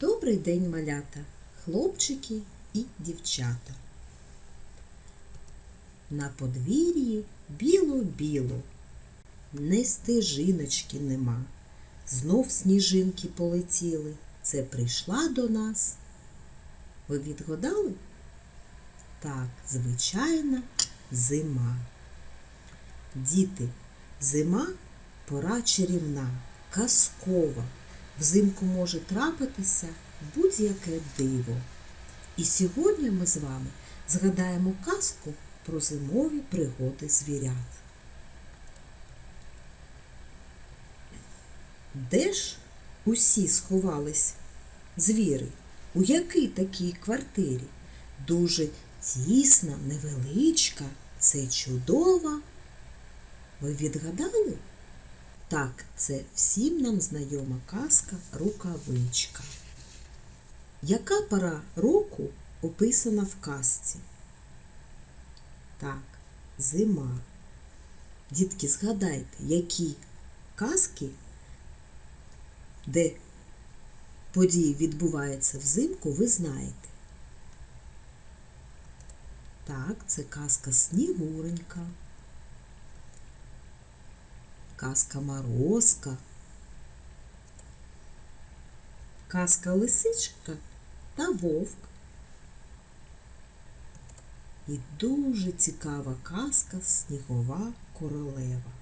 Добрий день, малята, хлопчики і дівчата. На подвір'ї біло-біло, не стежиночки нема. Знов сніжинки полетіли. Це прийшла до нас. Ви відгадали? Так, звичайна зима. Діти, зима пора чарівна, казкова. Взимку може трапитися будь-яке диво. І сьогодні ми з вами згадаємо казку про зимові пригоди звірят. Де ж усі сховались звіри? У якій такій квартирі? Дуже тісна, невеличка, це чудова. Ви відгадали? Так, це всім нам знайома казка рукавичка. Яка пора року описана в казці? Так, зима. Дітки, згадайте, які казки, де події відбуваються взимку, ви знаєте. Так, це казка Снігуренька казка Морозка, казка Лисичка та Вовк. І дуже цікава казка Снігова королева.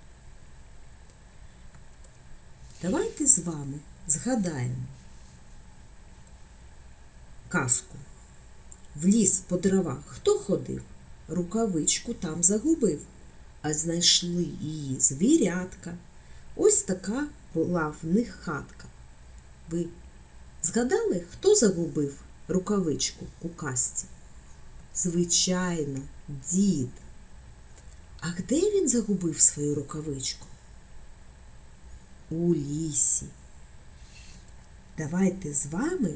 Давайте з вами згадаємо казку. В ліс по дровах хто ходив? Рукавичку там загубив а знайшли її звірятка. Ось така була в них хатка. Ви згадали, хто загубив рукавичку у касті? Звичайно, дід. А де він загубив свою рукавичку? У лісі. Давайте з вами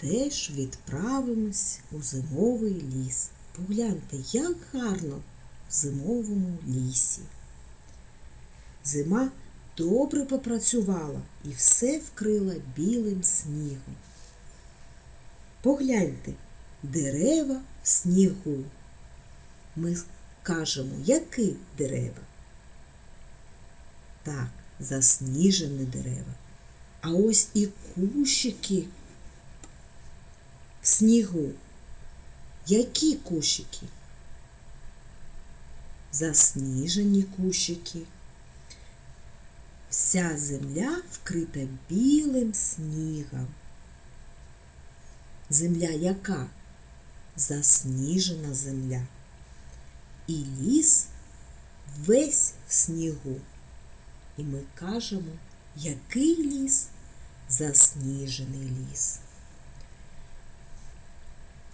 теж відправимось у зимовий ліс. Погляньте, як гарно в зимовому лісі. Зима добре попрацювала і все вкрила білим снігом. Погляньте, дерева в снігу. Ми кажемо, які дерева? Так, засніжені дерева. А ось і кущики в снігу. Які кущики? Засніжені кущики. Вся земля вкрита білим снігом. Земля яка? Засніжена земля. І ліс весь в снігу. І ми кажемо, який ліс? Засніжений ліс.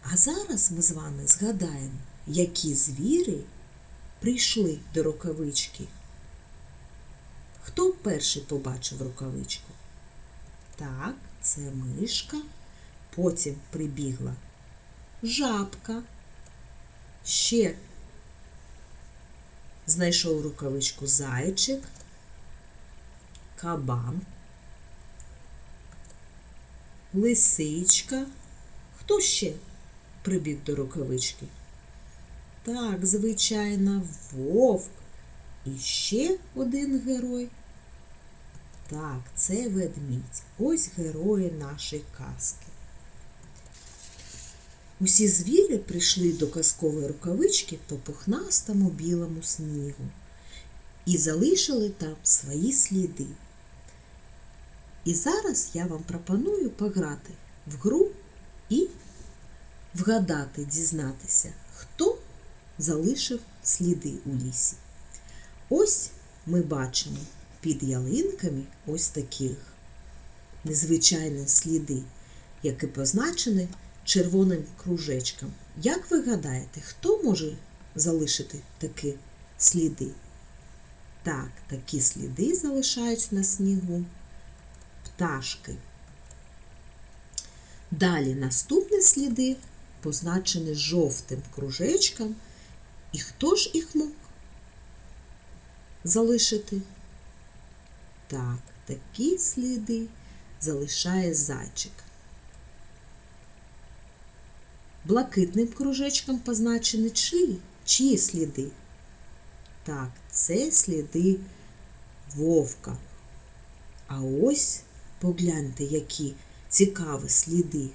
А зараз ми з вами згадаємо, які звіри прийшли до рукавички. Хто перший побачив рукавичку? Так, це мишка. Потім прибігла жабка. Ще знайшов рукавичку зайчик, кабан, лисичка. Хто ще прибіг до рукавички? Так, звичайно, вовк. І ще один герой. Так, це ведмідь. Ось герої нашої казки. Усі звірі прийшли до казкової рукавички по пухнастому білому снігу і залишили там свої сліди. І зараз я вам пропоную пограти в гру і вгадати, дізнатися, хто залишив сліди у лісі. Ось ми бачимо під ялинками ось таких незвичайні сліди, які позначені червоним кружечком. Як ви гадаєте, хто може залишити такі сліди? Так, такі сліди залишають на снігу пташки. Далі наступні сліди позначені жовтим кружечком. І хто ж їх мог залишити? Так, такі сліди залишає зайчик. блакитним кружечком позначені чиї? Чиї сліди? Так, це сліди вовка. А ось погляньте, які цікаві сліди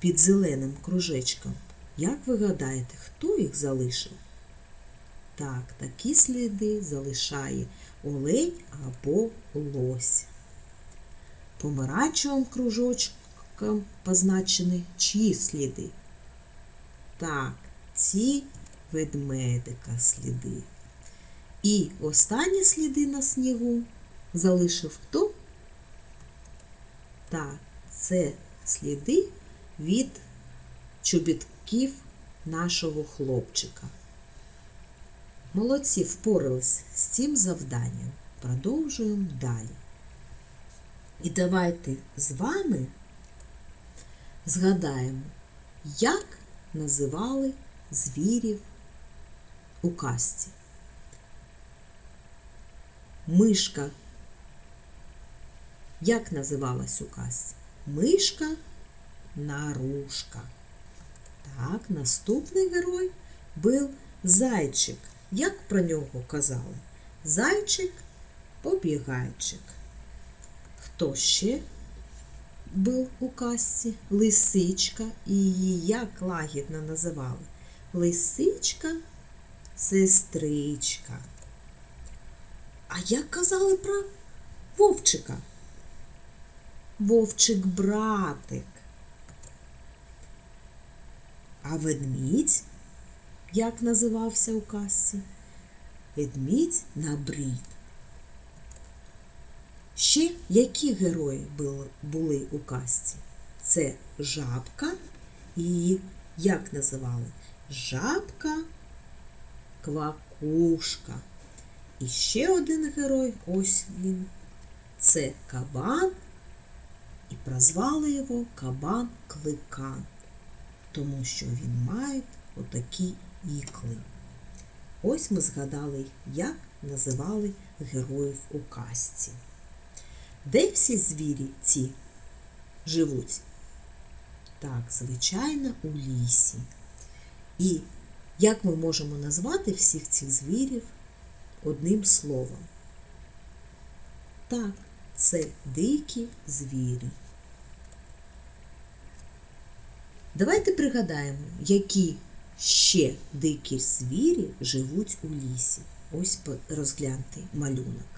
під зеленим кружечком. Як ви гадаєте, хто їх залишив? Так, такі сліди залишає олень або лось. Помаранчевим кружочком позначені чиї сліди? Так, ці ведмедика сліди. І останні сліди на снігу залишив хто? Так, це сліди від чобітків нашого хлопчика. Молодці впорались з цим завданням. Продовжуємо далі. І давайте з вами згадаємо, як називали звірів у казці. Мишка. Як називалась у казці? Мишка нарушка. Так, наступний герой був зайчик. Як про нього казали? Зайчик побігайчик. Хто ще був у казці? Лисичка. І її як лагідно називали? Лисичка, сестричка. А як казали про вовчика? Вовчик братик. А ведмідь, як називався у казці? Ведмідь на брід. Ще які герої були, у казці? Це жабка і як називали? Жабка квакушка. І ще один герой, ось він. Це кабан, і прозвали його кабан кликан, тому що він має отакі ікли. Ось ми згадали, як називали героїв у казці. Де всі звірі ці живуть? Так, звичайно, у лісі. І як ми можемо назвати всіх цих звірів одним словом? Так, це дикі звірі. Давайте пригадаємо, які ще дикі звірі живуть у лісі. Ось розгляньте малюнок.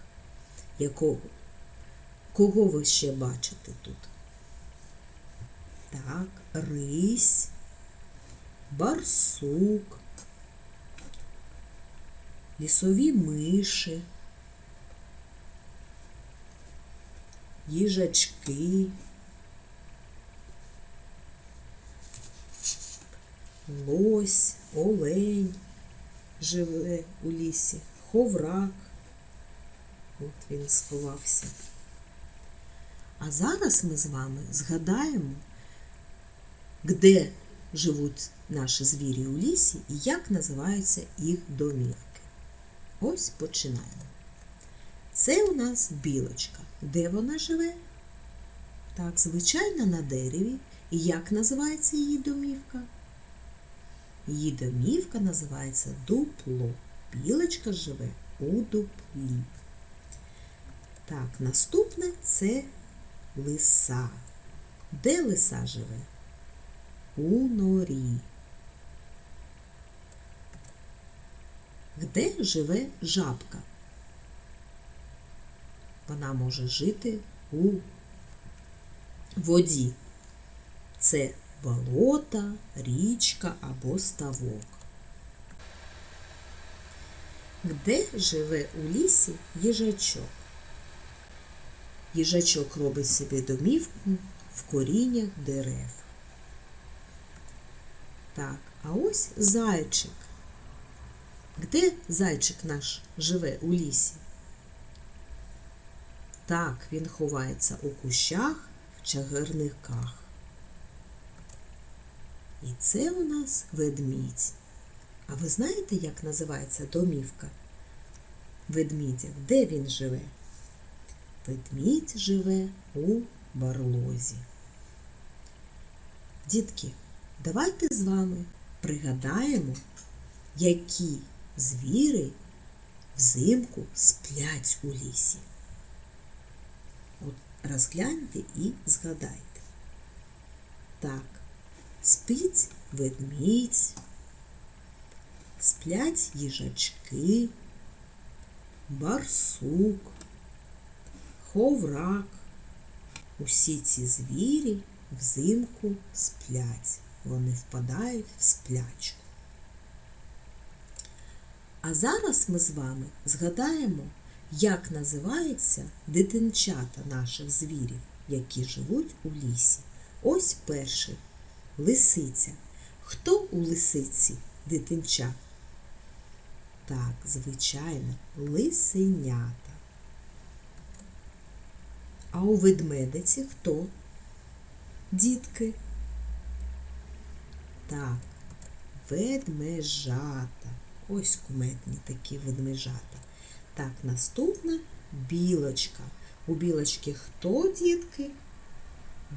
Якого? Кого ви ще бачите тут? Так, рись, барсук, лісові миші, їжачки, лось, олень живе у лісі, ховрак. От він сховався. А зараз ми з вами згадаємо, де живуть наші звірі у лісі і як називаються їх домівки. Ось починаємо. Це у нас білочка. Де вона живе? Так, звичайно, на дереві. І як називається її домівка? Її домівка називається дупло. Білочка живе у дуплі. Так, наступне це лиса. Де лиса живе? У норі. Де живе жабка? Вона може жити у воді. Це болота, річка або ставок. Де живе у лісі їжачок? Їжачок робить собі домівку в коріннях дерев. Так, а ось зайчик. Де зайчик наш живе у лісі? Так, він ховається у кущах в чагарниках. І це у нас ведмідь. А ви знаєте, як називається домівка ведмідя? Де він живе? Ведмідь живе у барлозі. Дітки, Давайте з вами пригадаємо, які звіри взимку сплять у лісі. От розгляньте і згадайте. Так, спить ведмідь, сплять їжачки, барсук, ховрак. Усі ці звірі взимку сплять. Вони впадають в сплячку. А зараз ми з вами згадаємо, як називаються дитинчата наших звірів, які живуть у лісі. Ось перший лисиця. Хто у лисиці дитинча? Так, звичайно, лисенята. А у ведмедиці хто? Дітки. Так, ведмежата. Ось куметні такі ведмежата. Так, наступна білочка. У білочки хто, дітки?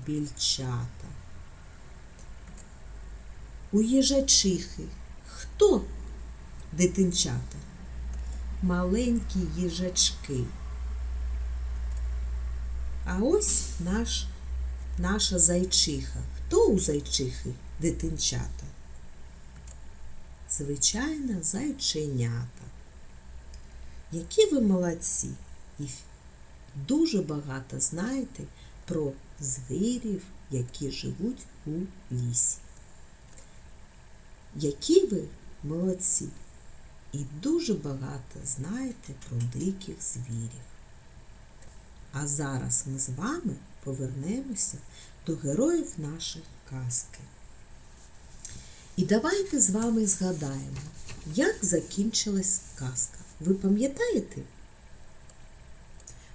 Більчата. У їжачихи хто дитинчата? Маленькі їжачки. А ось наш, наша зайчиха. Хто у зайчихи дитинчата? Звичайно, зайченята. Які ви молодці і дуже багато знаєте про звірів, які живуть у лісі. Які ви молодці і дуже багато знаєте про диких звірів. А зараз ми з вами повернемося до героїв нашої казки. І давайте з вами згадаємо, як закінчилась казка. Ви пам'ятаєте?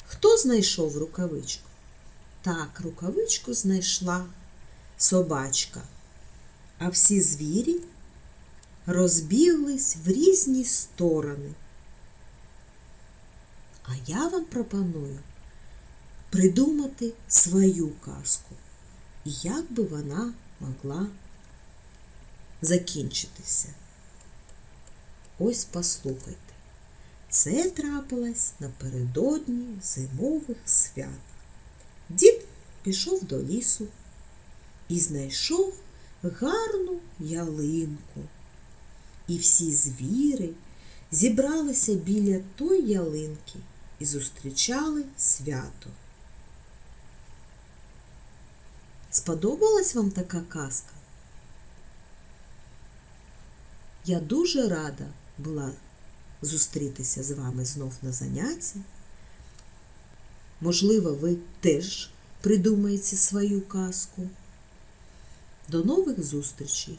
Хто знайшов рукавичку? Так, рукавичку знайшла собачка, а всі звірі розбіглись в різні сторони. А я вам пропоную придумати свою казку і як би вона могла закінчитися. Ось послухайте. Це трапилось напередодні зимових свят. Дід пішов до лісу і знайшов гарну ялинку. І всі звіри зібралися біля тої ялинки і зустрічали свято. Сподобалась вам така казка? Я дуже рада була зустрітися з вами знов на занятті. Можливо, ви теж придумаєте свою казку. До нових зустрічей.